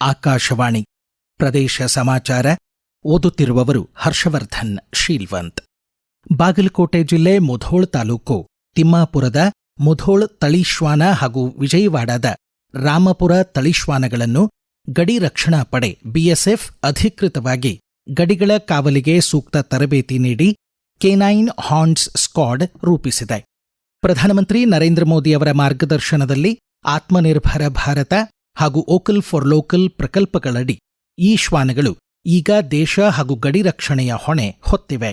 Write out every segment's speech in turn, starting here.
ಆಕಾಶವಾಣಿ. ಪ್ರದೇಶ ಸಮಾಚಾರ. ಓದುತ್ತಿರುವವರು ಹರ್ಷವರ್ಧನ್ ಶೀಲ್ವಂತ್ ಬಾಗಲಕೋಟೆ ಜಿಲ್ಲೆ ಮುಧೋಳ್ ತಾಲೂಕು, ತಿಮ್ಮಾಪುರದ ಮುಧೋಳ್ ತಳಿಶ್ವಾನ ಹಾಗೂ ವಿಜಯವಾಡದ ರಾಮಪುರ ತಳಿಶ್ವಾನಗಳನ್ನು ಗಡಿ ರಕ್ಷಣಾ ಪಡೆ ಬಿಎಸ್ಎಫ್ ಅಧಿಕೃತವಾಗಿ ಗಡಿಗಳ ಕಾವಲಿಗೆ ಸೂಕ್ತ ತರಬೇತಿ ನೀಡಿ ಕೆನೈನ್ ಹಾನ್ಸ್ ಸ್ಕ್ವಾಡ್ ರೂಪಿಸಿದೆ. ಪ್ರಧಾನಮಂತ್ರಿ ನರೇಂದ್ರ ಮೋದಿಯವರ ಮಾರ್ಗದರ್ಶನದಲ್ಲಿ ಆತ್ಮನಿರ್ಭರ ಭಾರತ ಹಾಗೂ ಓಕಲ್ ಫಾರ್ ಲೋಕಲ್ ಪ್ರಕಲ್ಪಗಳಡಿ ಈ ಶ್ವಾನಗಳು ಈಗ ದೇಶ ಹಾಗೂ ಗಡಿ ರಕ್ಷಣೆಯ ಹೊಣೆ ಹೊತ್ತಿವೆ.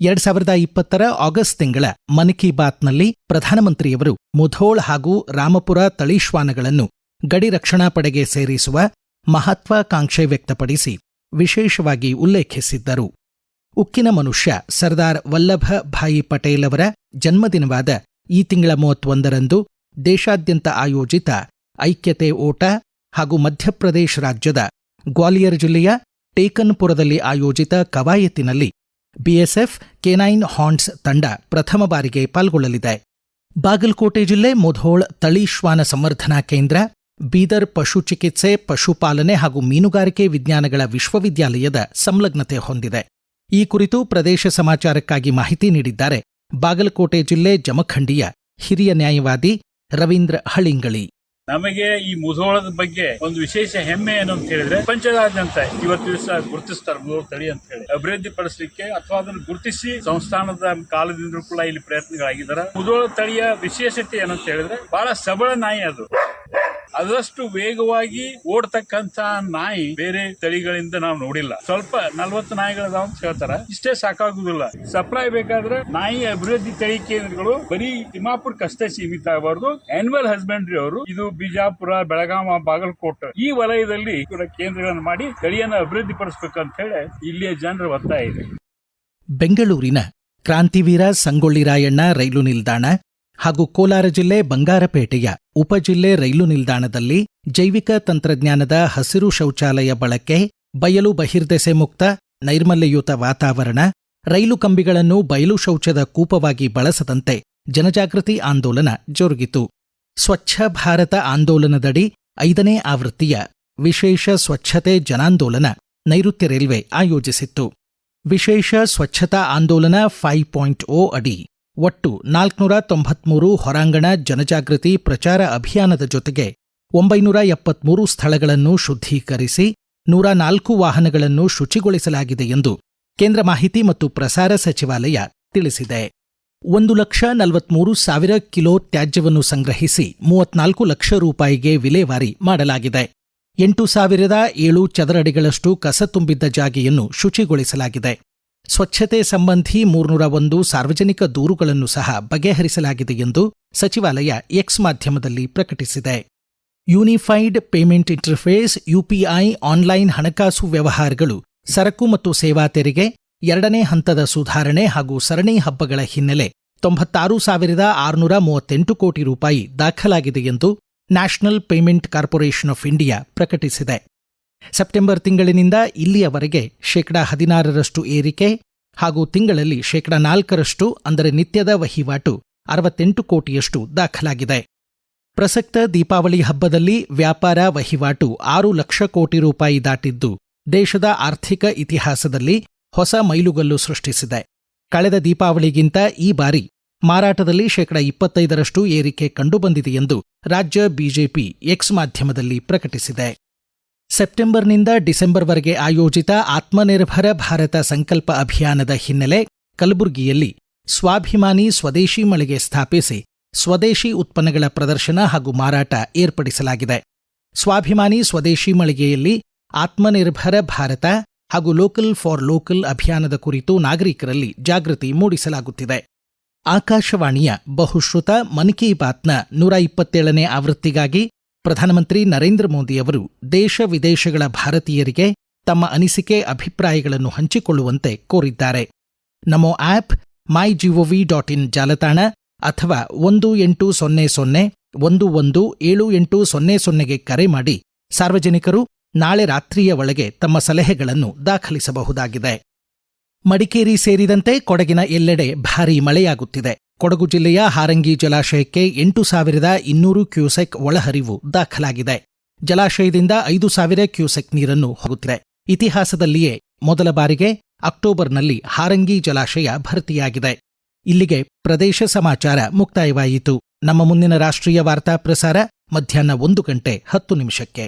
ಎರಡ್ ಸಾವಿರದ ಇಪ್ಪತ್ತರ ಆಗಸ್ಟ್ ತಿಂಗಳ ಮನ್ ಕಿ ಬಾತ್ನಲ್ಲಿ ಪ್ರಧಾನಮಂತ್ರಿಯವರು ಮುಧೋಳ್ ಹಾಗೂ ರಾಮಪುರ ತಳಿಶ್ವಾನಗಳನ್ನು ಗಡಿ ರಕ್ಷಣಾ ಪಡೆಗೆ ಸೇರಿಸುವ ಮಹತ್ವಾಕಾಂಕ್ಷೆ ವ್ಯಕ್ತಪಡಿಸಿ ವಿಶೇಷವಾಗಿ ಉಲ್ಲೇಖಿಸಿದ್ದರು. ಉಕ್ಕಿನ ಮನುಷ್ಯ ಸರ್ದಾರ್ ವಲ್ಲಭ ಭಾಯಿ ಪಟೇಲ್ ಅವರ ಜನ್ಮದಿನವಾದ ಈ ತಿಂಗಳ ಮೂವತ್ತೊಂದರಂದು ದೇಶಾದ್ಯಂತ ಆಯೋಜಿತ ಐಕ್ಯತೆ ಓಟ ಹಾಗೂ ಮಧ್ಯಪ್ರದೇಶ ರಾಜ್ಯದ ಗ್ವಾಲಿಯರ್ ಜಿಲ್ಲೆಯ ಟೇಕನ್ಪುರದಲ್ಲಿ ಆಯೋಜಿತ ಕವಾಯತಿನಲ್ಲಿ ಬಿಎಸ್ಎಫ್ ಕೆನೈನ್ ಹಾಂಡ್ಸ್ ತಂಡ ಪ್ರಥಮ ಬಾರಿಗೆ ಪಾಲ್ಗೊಳ್ಳಲಿದೆ. ಬಾಗಲಕೋಟೆ ಜಿಲ್ಲೆ ಮುಧೋಳ್ ತಳಿ ಶ್ವಾನ ಸಂವರ್ಧನಾ ಕೇಂದ್ರ, ಬೀದರ್ ಪಶು ಚಿಕಿತ್ಸೆ ಪಶುಪಾಲನೆ ಹಾಗೂ ಮೀನುಗಾರಿಕೆ ವಿಜ್ಞಾನಗಳ ವಿಶ್ವವಿದ್ಯಾಲಯದ ಸಂಲಗ್ನತೆ ಹೊಂದಿದೆ. ಈ ಕುರಿತು ಪ್ರದೇಶ ಸಮಾಚಾರಕ್ಕಾಗಿ ಮಾಹಿತಿ ನೀಡಿದ್ದಾರೆ ಬಾಗಲಕೋಟೆ ಜಿಲ್ಲೆ ಜಮಖಂಡಿಯ ಹಿರಿಯ ನ್ಯಾಯವಾದಿ ರವೀಂದ್ರ ಹಳಿಂಗಳಿ. ನಮಗೆ ಈ ಮುಧೋಳದ ಬಗ್ಗೆ ಒಂದು ವಿಶೇಷ ಹೆಮ್ಮೆ ಏನು ಅಂತ ಹೇಳಿದ್ರೆ ಪ್ರಪಂಚದಾದ್ಯಂತ ಇವತ್ತು ದಿವಸ ಗುರುತಿಸ್ತಾರೆ ಮುಧೋಳ ತಳಿ ಅಂತ ಹೇಳಿ. ಅಭಿವೃದ್ಧಿ ಪಡಿಸಲಿಕ್ಕೆ ಅಥವಾ ಅದನ್ನು ಗುರುತಿಸಿ ಸಂಸ್ಥಾನದ ಕಾಲದಿಂದಲೂ ಕೂಡ ಇಲ್ಲಿ ಪ್ರಯತ್ನಗಳಾಗಿದ್ದಾರೆ. ಮುಧೋಳ ತಳಿಯ ವಿಶೇಷತೆ ಏನಂತ ಹೇಳಿದ್ರೆ, ಬಹಳ ಸಬಳ ನಾಯಿ ಅದು. ಆದಷ್ಟು ವೇಗವಾಗಿ ಓಡ್ತಕ್ಕಂತ ನಾಯಿ ಬೇರೆ ತಳಿಗಳಿಂದ ನಾವು ನೋಡಿಲ್ಲ. ಸ್ವಲ್ಪ ನಲ್ವತ್ತು ನಾಯಿಗಳದಾವ ಅಂತ ಹೇಳ್ತಾರ. ಇಷ್ಟೇ ಸಾಕಾಗುದಿಲ್ಲ. ಸಪ್ಲೈ ಬೇಕಾದ್ರೆ ನಾಯಿ ಅಭಿವೃದ್ಧಿ ತಳಿ ಕೇಂದ್ರಗಳು ಬರೀ ತಿಮ್ಮಾಪುರಕ್ಕಷ್ಟೇ ಸೀಮಿತ ಆಗಬಾರ್ದು. ಆನಿಮಲ್ ಹಸ್ಬೆಂಡ್ರಿ ಅವರು ಇದು ಬಿಜಾಪುರ ಬೆಳಗಾವ ಬಾಗಲಕೋಟೆ ಈ ವಲಯದಲ್ಲಿ ಕೇಂದ್ರಗಳನ್ನು ಮಾಡಿ ತಳಿಯನ್ನು ಅಭಿವೃದ್ಧಿ ಪಡಿಸಬೇಕಂತ ಹೇಳಿ ಇಲ್ಲಿಯ ಜನರ ಒತ್ತಾಯ ಇದೆ. ಬೆಂಗಳೂರಿನ ಕ್ರಾಂತಿವೀರ ಸಂಗೊಳ್ಳಿ ರಾಯಣ್ಣ ರೈಲು ನಿಲ್ದಾಣ ಹಾಗೂ ಕೋಲಾರ ಜಿಲ್ಲೆ ಬಂಗಾರಪೇಟೆಯ ಉಪಜಿಲ್ಲೆ ರೈಲು ನಿಲ್ದಾಣದಲ್ಲಿ ಜೈವಿಕ ತಂತ್ರಜ್ಞಾನದ ಹಸಿರು ಶೌಚಾಲಯ ಬಳಕೆ, ಬಯಲು ಬಹಿರ್ದೆಸೆ ಮುಕ್ತ, ನೈರ್ಮಲ್ಯಯುತ ವಾತಾವರಣ, ರೈಲು ಕಂಬಿಗಳನ್ನು ಬಯಲು ಶೌಚದ ಕೂಪವಾಗಿ ಬಳಸದಂತೆ ಜನಜಾಗೃತಿ ಆಂದೋಲನ ಜರುಗಿತು. ಸ್ವಚ್ಛ ಭಾರತ ಆಂದೋಲನದಡಿ ಐದನೇ ಆವೃತ್ತಿಯ ವಿಶೇಷ ಸ್ವಚ್ಛತೆ ಜನಾಂದೋಲನ ನೈಋತ್ಯ ರೈಲ್ವೆ ಆಯೋಜಿಸಿತ್ತು. ವಿಶೇಷ ಸ್ವಚ್ಛತಾ ಆಂದೋಲನ ಫೈವ್ ಪಾಯಿಂಟ್ ಓ ಅಡಿ ಒಟ್ಟು ನಾಲ್ಕುನೂರ ತೊಂಬತ್ಮೂರು ಹೊರಾಂಗಣ ಜನಜಾಗೃತಿ ಪ್ರಚಾರ ಅಭಿಯಾನದ ಜೊತೆಗೆ ಒಂಬೈನೂರ ಎಪ್ಪತ್ಮೂರು ಸ್ಥಳಗಳನ್ನು ಶುದ್ಧೀಕರಿಸಿ ನೂರ ನಾಲ್ಕು ವಾಹನಗಳನ್ನು ಶುಚಿಗೊಳಿಸಲಾಗಿದೆ ಎಂದು ಕೇಂದ್ರ ಮಾಹಿತಿ ಮತ್ತು ಪ್ರಸಾರ ಸಚಿವಾಲಯ ತಿಳಿಸಿದೆ. ಒಂದು ಲಕ್ಷ ನಲವತ್ಮೂರು ಸಾವಿರ ಕಿಲೋ ತ್ಯಾಜ್ಯವನ್ನು ಸಂಗ್ರಹಿಸಿ ಮೂವತ್ನಾಲ್ಕು ಲಕ್ಷ ರೂಪಾಯಿಗೆ ವಿಲೇವಾರಿ ಮಾಡಲಾಗಿದೆ. ಎಂಟು ಸಾವಿರದ ಏಳು ಚದರಡಿಗಳಷ್ಟು ಕಸ ತುಂಬಿದ್ದ ಜಾಗೆಯನ್ನು ಶುಚಿಗೊಳಿಸಲಾಗಿದೆ. ಸ್ವಚ್ಛತೆ ಸಂಬಂಧಿ ಮೂರ್ನೂರ ಒಂದು ಸಾರ್ವಜನಿಕ ದೂರುಗಳನ್ನು ಸಹ ಬಗೆಹರಿಸಲಾಗಿದೆ ಎಂದು ಸಚಿವಾಲಯ ಎಕ್ಸ್ ಮಾಧ್ಯಮದಲ್ಲಿ ಪ್ರಕಟಿಸಿದೆ. Unified payment interface, UPI online ಹಣಕಾಸು ವ್ಯವಹಾರಗಳು, ಸರಕು ಮತ್ತು ಸೇವಾ ತೆರಿಗೆ, ಎರಡನೇ ಹಂತದ ಸುಧಾರಣೆ ಹಾಗೂ ಸರಣಿ ಹಬ್ಬಗಳ ಹಿನ್ನೆಲೆ ತೊಂಬತ್ತಾರು ಸಾವಿರದ ಆರುನೂರ ಮೂವತ್ತೆಂಟು ಕೋಟಿ ರೂಪಾಯಿ ದಾಖಲಾಗಿದೆ ಎಂದು national payment corporation of India ಪ್ರಕಟಿಸಿದೆ. ಸೆಪ್ಟೆಂಬರ್ ತಿಂಗಳಿನಿಂದ ಇಲ್ಲಿಯವರೆಗೆ ಶೇಕಡಾ ಹದಿನಾರರಷ್ಟು ಏರಿಕೆ ಹಾಗೂ ತಿಂಗಳಲ್ಲಿ ಶೇಕಡಾ ನಾಲ್ಕರಷ್ಟು, ಅಂದರೆ ನಿತ್ಯದ ವಹಿವಾಟು, ಅರವತ್ತೆಂಟು ಕೋಟಿಯಷ್ಟು ದಾಖಲಾಗಿದೆ. ಪ್ರಸಕ್ತ ದೀಪಾವಳಿ ಹಬ್ಬದಲ್ಲಿ ವ್ಯಾಪಾರ ವಹಿವಾಟು ಆರು ಲಕ್ಷ ಕೋಟಿ ರೂಪಾಯಿ ದಾಟಿದ್ದು, ದೇಶದ ಆರ್ಥಿಕ ಇತಿಹಾಸದಲ್ಲಿ ಹೊಸ ಮೈಲುಗಲ್ಲು ಸೃಷ್ಟಿಸಿದೆ. ಕಳೆದ ದೀಪಾವಳಿಗಿಂತ ಈ ಬಾರಿ ಮಾರಾಟದಲ್ಲಿ ಶೇಕಡಾ ಇಪ್ಪತ್ತೈದರಷ್ಟು ಏರಿಕೆ ಕಂಡುಬಂದಿದೆ ಎಂದು ರಾಜ್ಯ ಬಿಜೆಪಿ ಎಕ್ಸ್ ಮಾಧ್ಯಮದಲ್ಲಿ ಪ್ರಕಟಿಸಿದೆ. ಸೆಪ್ಟೆಂಬರ್ನಿಂದ ಡಿಸೆಂಬರ್ವರೆಗೆ ಆಯೋಜಿತ ಆತ್ಮನಿರ್ಭರ ಭಾರತ ಸಂಕಲ್ಪ ಅಭಿಯಾನದ ಹಿನ್ನೆಲೆ ಕಲಬುರಗಿಯಲ್ಲಿ ಸ್ವಾಭಿಮಾನಿ ಸ್ವದೇಶಿ ಮಳಿಗೆ ಸ್ಥಾಪಿಸಿ ಸ್ವದೇಶಿ ಉತ್ಪನ್ನಗಳ ಪ್ರದರ್ಶನ ಹಾಗೂ ಮಾರಾಟ ಏರ್ಪಡಿಸಲಾಗಿದೆ. ಸ್ವಾಭಿಮಾನಿ ಸ್ವದೇಶಿ ಮಳಿಗೆಯಲ್ಲಿ ಆತ್ಮನಿರ್ಭರ ಭಾರತ ಹಾಗೂ ಲೋಕಲ್ ಫಾರ್ ಲೋಕಲ್ ಅಭಿಯಾನದ ಕುರಿತು ನಾಗರಿಕರಲ್ಲಿ ಜಾಗೃತಿ ಮೂಡಿಸಲಾಗುತ್ತಿದೆ. ಆಕಾಶವಾಣಿಯ ಬಹುಶ್ರುತ ಮನ್ ಕಿ ಬಾತ್ನ ನೂರ ಇಪ್ಪತ್ತೇಳನೇ ಆವೃತ್ತಿಗಾಗಿ ಪ್ರಧಾನಮಂತ್ರಿ ನರೇಂದ್ರ ಮೋದಿಯವರು ದೇಶ ವಿದೇಶಗಳ ಭಾರತೀಯರಿಗೆ ತಮ್ಮ ಅನಿಸಿಕೆ ಅಭಿಪ್ರಾಯಗಳನ್ನು ಹಂಚಿಕೊಳ್ಳುವಂತೆ ಕೋರಿದ್ದಾರೆ. NaMo app my G O V dot in ಜಾಲತಾಣ ಅಥವಾ ಒಂದು ಎಂಟು ಸೊನ್ನೆ ಸೊನ್ನೆ ಒಂದು ಒಂದು ಏಳು ಎಂಟು ಸೊನ್ನೆ ಸೊನ್ನೆಗೆ ಕರೆ ಮಾಡಿ. ಸಾರ್ವಜನಿಕರು ನಾಳೆ ರಾತ್ರಿಯ ಒಳಗೆ ತಮ್ಮ ಸಲಹೆಗಳನ್ನು ದಾಖಲಿಸಬಹುದಾಗಿದೆ. ಮಡಿಕೇರಿ ಸೇರಿದಂತೆ ಕೊಡಗಿನ ಎಲ್ಲೆಡೆ ಭಾರೀ ಮಳೆಯಾಗುತ್ತಿದೆ. ಕೊಡಗು ಜಿಲ್ಲೆಯ ಹಾರಂಗಿ ಜಲಾಶಯಕ್ಕೆ ಎಂಟು ಸಾವಿರದ ಇನ್ನೂರು ಕ್ಯೂಸೆಕ್ ಒಳಹರಿವು ದಾಖಲಾಗಿದೆ. ಜಲಾಶಯದಿಂದ ಐದು ಸಾವಿರ ಕ್ಯೂಸೆಕ್ ನೀರನ್ನು ಹೋಗುತ್ತಿದೆ. ಇತಿಹಾಸದಲ್ಲಿಯೇ ಮೊದಲ ಬಾರಿಗೆ ಅಕ್ಟೋಬರ್ನಲ್ಲಿ ಹಾರಂಗಿ ಜಲಾಶಯ ಭರ್ತಿಯಾಗಿದೆ. ಇಲ್ಲಿಗೆ ಪ್ರದೇಶ ಸಮಾಚಾರ ಮುಕ್ತಾಯವಾಯಿತು. ನಮ್ಮ ಮುಂದಿನ ರಾಷ್ಟ್ರೀಯ ವಾರ್ತಾ ಪ್ರಸಾರ ಮಧ್ಯಾಹ್ನ ಒಂದು ಗಂಟೆ ಹತ್ತು ನಿಮಿಷಕ್ಕೆ.